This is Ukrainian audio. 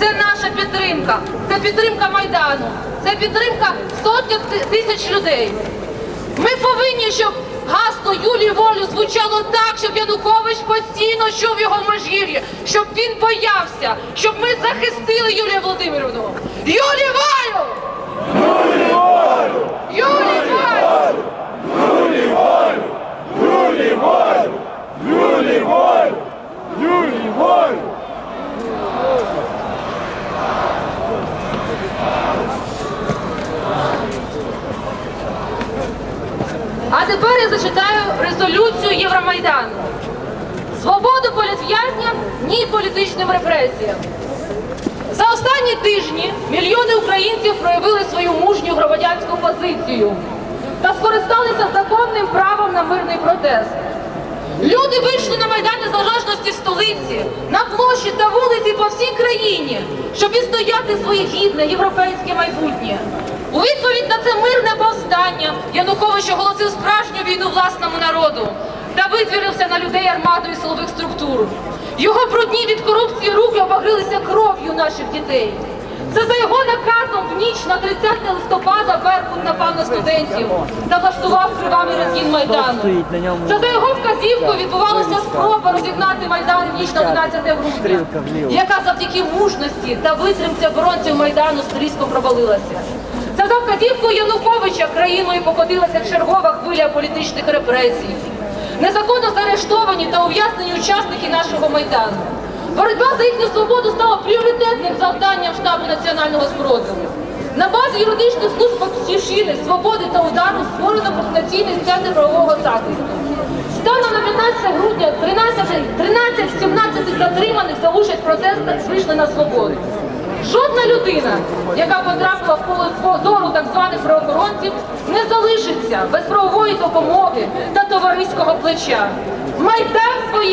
це наша підтримка, це підтримка Майдану, це підтримка сотень тисяч людей. Ми повинні, щоб гасло Юлії Волю звучало так, щоб Янукович постійно чув його в Межгір'ї, щоб він боявся, щоб ми захистили Юлію Володимирівну. Юлію Волю! Юлію Волю! Юлію Волю! А тепер я зачитаю резолюцію Євромайдану. Свободу політв'язням, ні політичним репресіям. За останні тижні мільйони українців проявили свою мужню громадянську позицію та скористалися законним правом на мирний протест. Люди вийшли на Майдан Незалежності в столиці, на площі та вулиці по всій країні, щоб відстояти своє гідне європейське майбутнє. У відповідь на це мирне повстання Янукович оголосив справжню війну власному народу та витвірився на людей армадою силових структур. Його брудні від корупції руки обагрилися кров'ю наших дітей. Це за його наказом в ніч на 30 листопада Беркут напав на студентів та влаштував кривавий розгін Майдану. Це за його вказівкою відбувалася спроба розігнати Майдан в ніч на 11 грудня, яка завдяки мужності та витримці оборонців Майдану стрізко провалилася. За вказівкою Януковича країною покотилася чергова хвиля політичних репресій. Незаконно заарештовані та ув'язнені учасники нашого майдану. Боротьба за їхню свободу стала пріоритетним завданням штабу національного спротиву. На базі юридичних служб Батьківщини, свободи та удару створено координаційний центр правового захисту. Станом на 15 грудня 13-17 затриманих за участь протестах вийшли на свободу. Жодна людина, яка потрапила в поле зору так званих правоохоронців, не залишиться без правової допомоги та товариського плеча. Майдан свої